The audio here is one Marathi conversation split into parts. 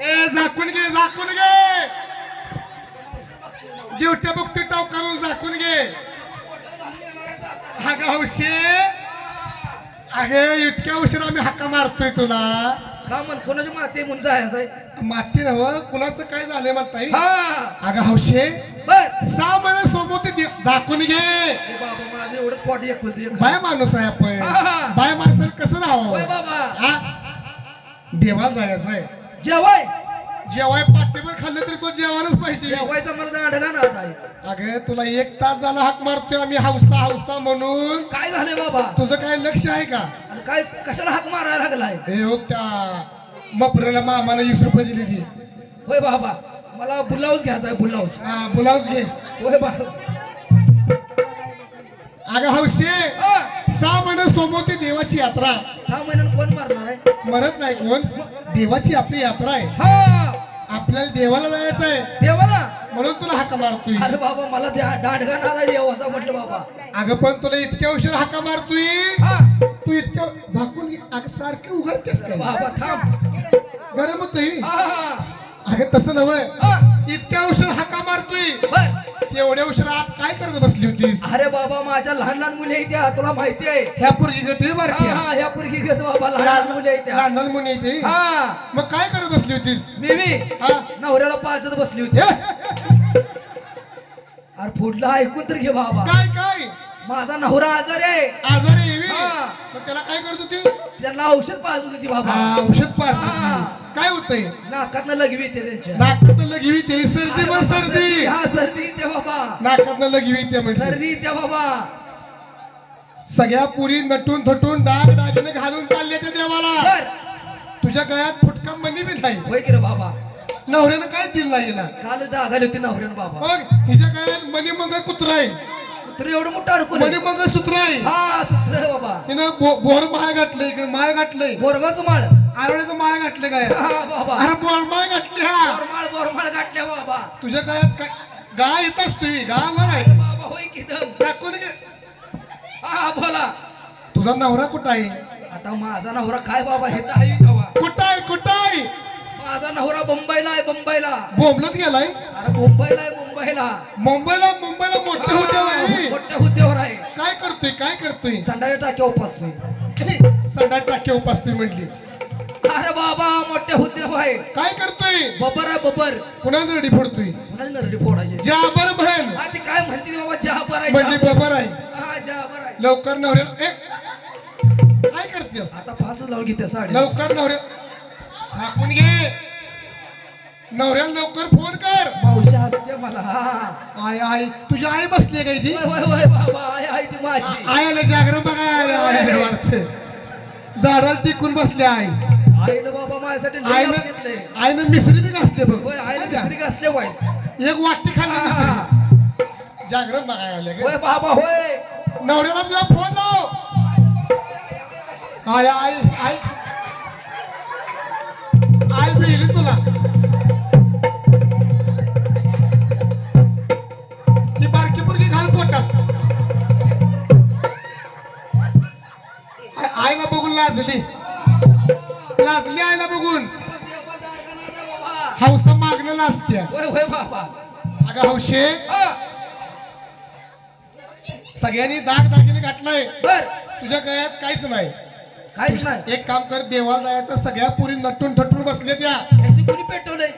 ए झाकून घे झाकून घे. ड्युट्या बुकटी टाव करून झाकून घे. अगं हौशे. अगे इतक्या उशीर आम्ही हक्का मारतोय तुला. म्हण कोणाची माती म्हणून माती नव कुणाचं काय झालंय म्हणता येईल अगं हौशे बर. सहा महिने सोबत झाकून घे. ए बाबा माझं एवढं स्पॉट एक होतं एक. बाय माणूस आहे आपण. बाय माणसाला कसं राहावं? बाबा. देवाला जायचं आहे. जेवाय. जेवाय पाठीवर खाल्लं तरी तो जेवायलाच पाहिजे. जेवायचं मला अडगा ना आता. अगं तुला एक तास झाला हाक मारतोय आम्ही हौसा हौसा म्हणून. काय झालंय बाबा? तुझं काय लक्ष आहे का? आणि काय कशाला हाक मारायला लागलाय? हे हो त्या मपरेला मामानं वीस रुपये दिली ती होय बाबा मला ब्लाऊज घ्यायचा आहे ब्लाऊज. हा ब्लाऊज घे. होय बाबा. अगं हौशे. हा, सोमवती देवाची यात्रा. सहा महिन्यानं कोण मारणार आहे? म्हणत नाही कोण? देवाची आपली यात्रा आहे. हा. आपल्याला देवाला जायचं आहे. देवाला? म्हणून तुला हाका मारतोय. अरे बाबा मला द्या. नाला देवाचा म्हटलं बाबा. अगं पण तुला इतक्या उशीर हाका मारतोय. हा. तू इतक्या झाकून. अगं सारखी उघडतेस काय? बाबा थांब. गरम होतोय. हा हा. अगं तसं नव्हे. हा. इतक्या उशीर हाका मारतोय. बर. तेवढ्या उशीर आत काय करत बसली होतीस? अरे बाबा माझ्या लहान लहान मुली त्या तुला माहिती आहे. ह्या पोरगी गं तुम्ही हा हा ह्या पुरगी घेत बाबा लहान लहान मुली आहेत त्या. लहान मुली येते हा. मग काय करत बसली होतीस? मी मी हा? नवऱ्याला पाचत बसली होती. हे? अरे पुढलं ऐकून तर घे बाबा. काय काय? माझा नवरा आजार आहे. आजारी येवी हा. मग त्याला काय करत होती? त्यांना औषध पाजत होती बाबा. हा, औषध पास हा. काय होतंय? नाकातनं लगवी ते त्यांच्या. नाकात लगवी ते सर्दी मग सर्दी. हा सर्दी त्या बाबा नाकात लगवी ते म्हणजे सर्दी त्या बाबा. सगळ्या पुरी नटून थटून डाग डागने घालून चालले ते देवाला. बर तुझ्या गळ्यात फुटका मनी बी नाही. होय की रे बाबा? नवऱ्यानं काय दिलं नाही ना काल डागाली होती नवऱ्यानं बाबा. मग हिच्या गळ्यात मनी मग कुत्रा आहे. तर एवढं मोठं अडकून मनी मग सूत्र आहे. हा सुत्र आहे बाबा. तिनं बो- बोर माळ घातलं इकडे माळ घातलंय. बोरगाचं माळ. आरवड्याचं माळ घातलं काय हा बाबा. अरे बोर माळ घातली हा. बोरमाळ बोरमाळ गाठल्या बाबा. तुझ्या गळ्यात काय गाय येतच तुम्ही गावावर आहे बाबा होय की दम दाखवून घे. हा बोला. तुझा नवरा कुठं आहे? आता माझा नवरा काय बाबा हे तर आहे तेव्हा कुठं आहे कुठं आहे? माझा नवरा मुंबईला आहे मुंबईला. बोंबलत गेलाय? अरे मुंबईला आहे मुंबईला. मुंबईला मुंबईला मोठे होते हा, बाई. मोठ्या हुद्द्यावर आहे. काय करतोय काय करतोय? संडाच्या टाक्या उपासतोय संडास टाके उपासतोय म्हटली. अरे बाबा मोठ्या हुद्द्यावर आहे काय करतोय? बबर आहे बबर. पुन्हा नरडी फोडतोय? कुणाची नरडी फोडायची? जाबर बहन हा ती काय म्हणते ती बाबा जहाबर आहे म्हणजे. बबर आहे. हा लवकर नवऱ्याला ए! काय करतेस? आता फासच लावून घेते साडी. लवकर नवऱ्या झाकून घे. नवऱ्याला लवकर फोन कर. मावशी हसते मला. हा आय आय तुझी आई बसली काय ती होय होय होय बाबा आहे आहे ती माझी. आयाला जागरण बघाय आयाला वाटते. झाडाला टिकून बसले आई. आईनं बाबा माझ्यासाठी आईनं- आऊत आईनं मिसरी बी असते बघ. होय आईनं दुसरी का? असले एक वाटी खाल्ली मिसरी. जागरण बघायला आले बाबा होय. नवऱ्याला तुझा फोन लाव. आई आई आई आई बिहली तुला. ही बारकी पुरकी घाल पोटात. आई- आईला बघून लाजली. लाजली आईला बघून. हौसा मागणं लाजत्या अगं हौशे सगळ्यांनी दाग दागिने घातलाय. तुझ्या गळ्यात काहीच नाही. काहीच नाही. एक काम कर देवाला जायचं सगळ्या पुरी नटून ठटून बसले त्या. कोणी पेटवलंय?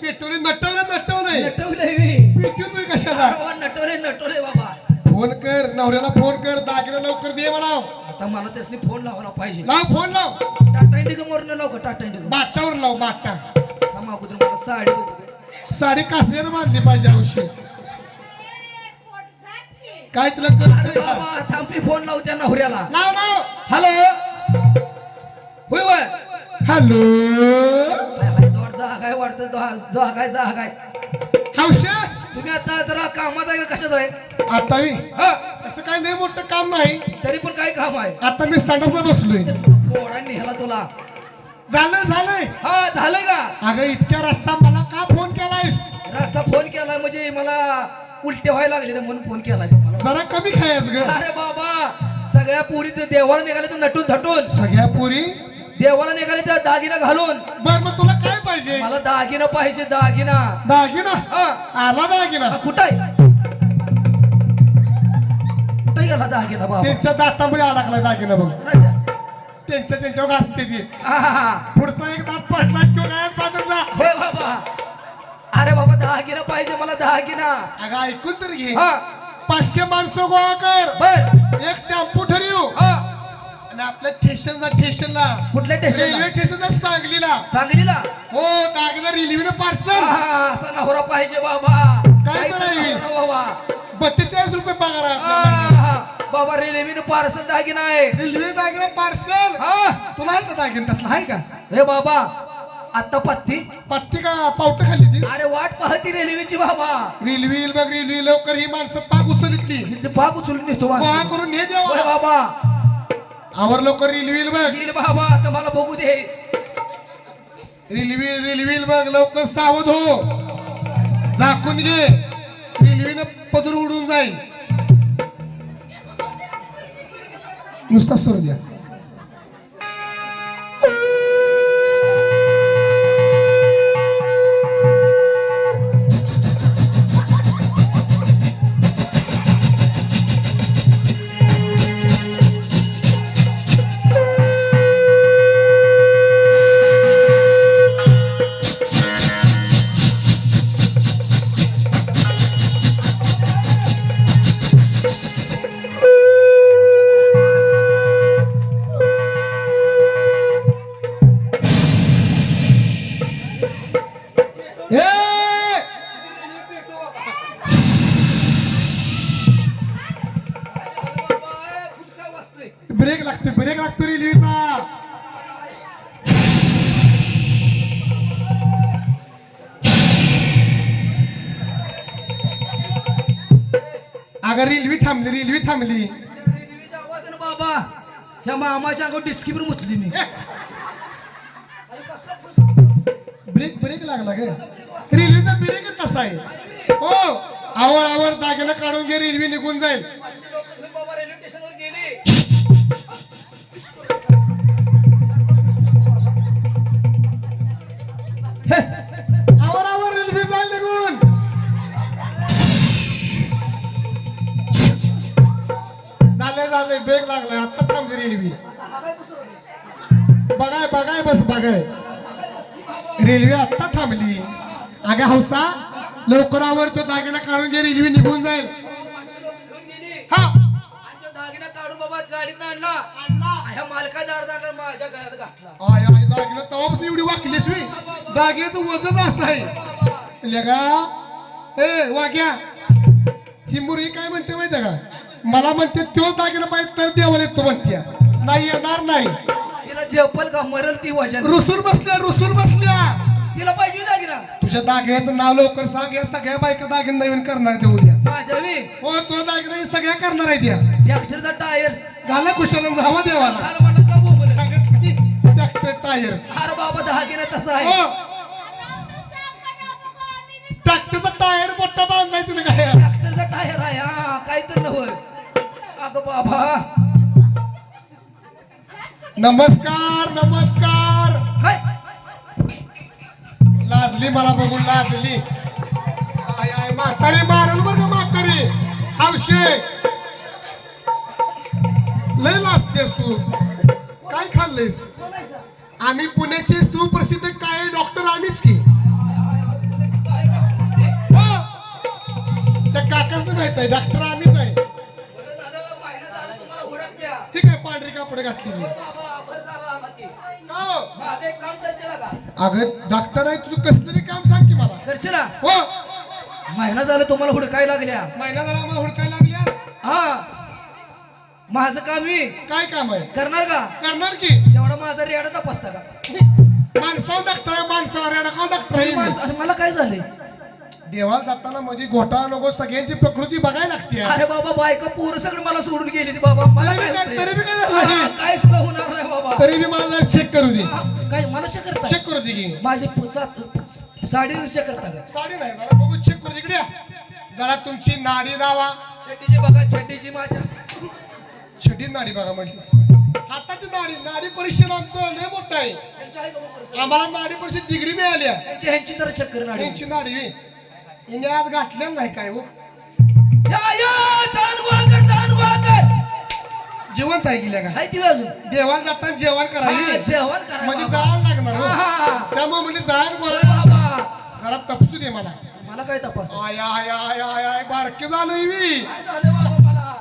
पेटवले नटवलं नटवलंय नटवलंय मी. पेटू तुम्ही कशाला नटवलंय नटवलंय बाबा. फोन कर नवऱ्याला फोन कर दागिने लवकर दे म्हणाव. आता मला त्यासनी फोन लावायला पाहिजे. लाव फोन लाव. टाटा इंडिगो मोरनं लाव का टाटा इंडिगो? बाटावर लाव बाटा थांबा अगोदर मला साडी बघू दे. साडी कासऱ्यानं बांधली पाहिजे हौशी काय तुला अरे बाबा थांबली फोन लावू त्या नवऱ्याला. लाव लाव. हॅलो? होय हॅलो? हाय, हाय, दोड जाग आहे वाटतं दो- जाग आहे जाग आहे हौशे तुम्ही आता जरा कामात आहे का? कशात आहे? आता मी हा. असं काय लय मोठं काम नाही. तरी पण काय काम आहे? आता मी संडासला बसलोय. पोळा निघाला तुला. झालं झालंय. हा झालंय का? अगं इतक्या रातचा मला का फोन केलायस? रातचा फोन केला म्हणजे मला उलटे व्हायला लागले म्हणून फोन केला तुम्हाला. जरा कमी खायच ग. अरे बाबा सगळ्या पोरी ते देवाला निघाले तर नटून थटून सगळ्या पोरी? देवाला निघाले तर दागिना घालून. बर मग तुला काय पाहिजे? मला दागिना पाहिजे दागिना. दागिना? हा. आला दागिना. हा, कुठं आहे? कुठं गेला दागिना बाबा? त्यांच्या दातामध्ये अडकलाय दागिना बघ? त्यांच्या त्यांच्यावर घासते ती. हा, हा, हा. पुढचा एक दात पडला किंवा काय बाजूचा होय बाबा. अरे बाबा दागिना पाहिजे मला दागिना. अगं ऐकून तर घे. हा. पाचशे माणसं गोळा कर. बर. एक टेम्पो ठरवू. हा. आणि आपल्या स्टेशनला स्टेशनला कुठल्या रेल्वे स्टेशनला सांगलीला. सांगलीला? हो दागिना रेल्वेनं हा, पार्सल. हा, असा नवरा पाहिजे बाबा. काय तर? नवरा बाबा. बत्तेचाळीस रुपये पगार आहे हा, आपल्या महिन्याला. हा. बाबा रेल्वेनं पार्सल दागिना आहे रेल्वे दागिना पार्सल. हा. तुला आहे का दागिना तसला? आहे का? हे बाबा आता पत्ती? पत्ती का? पावट खाल्ली ती? अरे वाट पाहती रेल्वेची बाबा. रेल्वे बघ रेल्वे लवकर ही माणसं पाक उचलितली इथली पाक उचलून गोळा माणसं. करून होय देवा. बाबा. आवर लवकर रेल्वे बघ. येईल बाबा आता मला बघू दे. रेल्वे रेल्वे बघ लवकर सावध हो. झाकून घे. रेल्वेनं पदर उडून जाईल. नुसता सुरू द्या. थांबली बाबा ह्या मामाच्या अंगावर डिस्कीवर मुतली मी. ब्रेक ब्रेक लागला ग. रेल्वेचा ब्रेक कसा आहे. हो आवर आवर दागिना काढून घे रेल्वे निघून जाईल. आवर आवर झाले ब्रेक लागलाय आता थांबली रेल्वे. बघाय बघाय बस बघाय. रेल्वे आता थांबली. अगं हौसा लवकर आवर तो दागिना काढून घे रेल्वे निघून जाईल. हा. दागिना काढून बाबा गाडीत आणला ह्या मालकादार माझ्या घातला दागिना तेव्हापासून एवढी वाकलीस मी दागिन्याचं वजच असं आहे. लगा. ए वाग्या ही मुरगी काय म्हणते माहिती का? मला म्हणते तो दागिना पाहिजे तर देवाला येतो म्हणते नाही येणार नाही. तिला झेपल का मरल ती वजन? रुसून बसल्या रुसून बसल्या. तिला पाहिजे दागिना. तुझ्या दागिन्याचं नाव लवकर सांग या सगळ्या बायका दागिने नवीन करणार त्या उद्या माझ्या हो तो दागिना हे सगळ्या करणार आहे त्या ट्रॅक्टरचा टायर. घाला कुशाला जावा देवाला. का बोबल? Tractor tyre. अरे बाबा दागिना तसा आहे. हो. ट्रॅक्टरचा टायर मोठा बांधलाय तुला काय? ट्रॅक्टरचा टायर आहे हा काय तर नव्हत अगं बाबा. नमस्कार नमस्कार. लाजली मला बघून लाजली. आय आय म्हातारी मारल बरं का म्हातारी? हौशे लय लाजतेस तू. काय खाल्लेस आम्ही पुण्याचे सुप्रसिद्ध काय डॉक्टर आम्हीच की. त्या काकाच माहीत आहे डॉक्टर आम्हीच कापड घातली ते का हो? का? अगं डॉक्टर आहे तुझं कसलं काम सांग की मला. करशील हो. महिना झाला तुम्हाला हुडकाय लागल्या. महिना झाला आम्हाला हुडकायला लागल्यास? हा. माझं काम मी काय काम आहे? करणार का? करणार की? तेवढा माझा रेडा तपासता का? माणसावर डॉक्टर आहे माणसावर रेडा कोण डॉक्टर आहे? माणसं- अरे मला काय झालंय? देवाला जाताना म्हणजे घोटाळा नको सगळ्यांची प्रकृती बघायला लागते अरे बाबा बायका पोरं सगळं मला सोडून गेली बाबा मला तरी बी काय काय- होतंय? तरी बी काय झालं? काय सुद्धा होणार नाही बाबा तरी बी मला जरा चेक करू दे हा, काय मला चेक करता चेक करू दे की माझी पु- सात साडी चेक करता का साडी नाही जरा बघू चेक करू दे इकडे या. जरा तुमची नाडी दावा चड्डीची बघा चड्डीची माझ्या छोटी नाडी बघा म्हटली हाताची नाडी नाडी परीक्षण आमचं लय मोठं आहे का? आम्हाला नाडी परीक्षेत डिग्री मिळाली आहे त्यांची ह्यांची जरा चेक कर नाडी. त्यांची नाडी होय. हिने आज गाठलेलं नाही काय हो? या या जाण गोळा कर जाण गोळा कर जिवंत आहे गेल्या का? देवाला जाताना जेवण हा, करावी जेवण करा म्हणजे. जावं लागणार हो. त्यामुळे म्हणजे जाण अरे बोला जरा तपसू दे मला. मला काय तपास आय आय आय आय आय बारके झालं मी. काय झालं बाबा मला?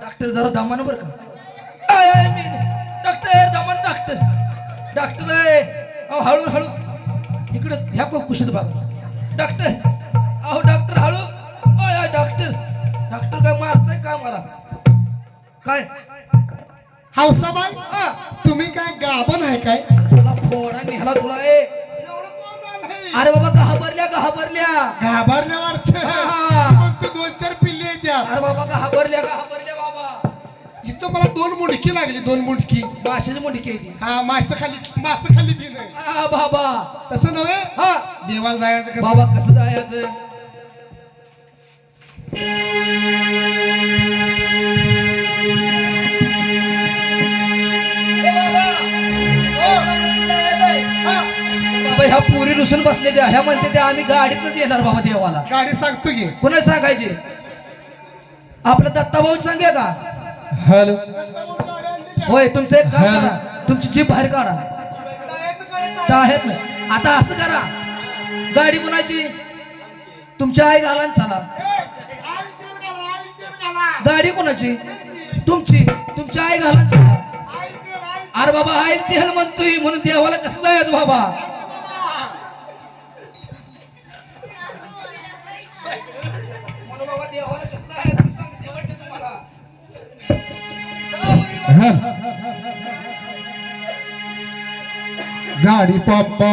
डॉक्टर जरा दमान बर का. आय आय मी डॉक्टर दमान डॉक्टर. डॉक्टर आहे. अहो हळू हळू. इकडं ह्या कुशीत बघा. डॉक्टर. अहो डॉक्टर हळू. आय डॉक्टर डॉक्टर काय मारताय का मला काय? हौसाबाई हा. तुम्ही काय गाभण आहे काय? मला फोडा निघाला तुला ए अरे बाबा घाबरल्या घाबरल्या. घाबरल्यावर हा. तू दोन चार पिल्ले येत्या अरे बाबा घाबरल्या घाबरल्या बाबा. इथं मला दोन मुंडकी लागली दोन मुंडकी. माशाची मोठी केली हा मास खाली मास खाली दिलं हा बाबा. तसं नव्हे? हा. देवाला जायचं कसं? बाबा कसं जायचं? ह्या पुरी रुसून बसले त्या ह्या म्हणते त्या आम्ही गाडीतच येणार बाबा देवाला. गाडी सांगतो की. पुन्हा सांगायचे. आपलं दत्ता भाऊ सांगूया का? हॅलो. होय तुमचं एक काम करा. तुमची जीप बाहेर काढा. टाळ्यात नाही. आता असं करा. गाडी कुणाची तुमच्या आई घाला न चला. गाडी कोणाची? तुमची. तुमची आई घालायची. अरे बाबा आई तेल म्हणतोय म्हणून देवाला कसं जायचं म्हणून देवाला कसं बाबा. गाडी पप्पा.